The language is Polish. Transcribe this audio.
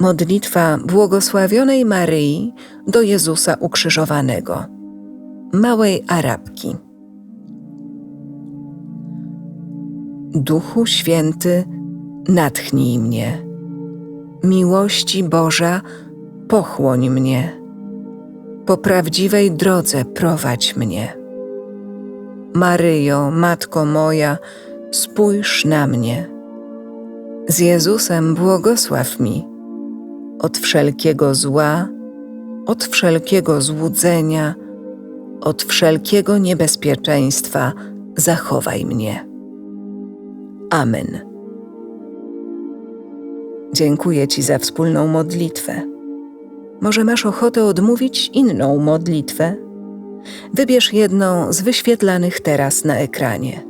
Modlitwa błogosławionej Maryi do Jezusa ukrzyżowanego, małej Arabki. Duchu Święty, natchnij mnie. Miłości Boża, pochłoń mnie. Po prawdziwej drodze prowadź mnie. Maryjo, Matko moja, spójrz na mnie. Z Jezusem błogosław mi od wszelkiego zła, od wszelkiego złudzenia, od wszelkiego niebezpieczeństwa zachowaj mnie. Amen. Dziękuję Ci za wspólną modlitwę. Może masz ochotę odmówić inną modlitwę? Wybierz jedną z wyświetlanych teraz na ekranie.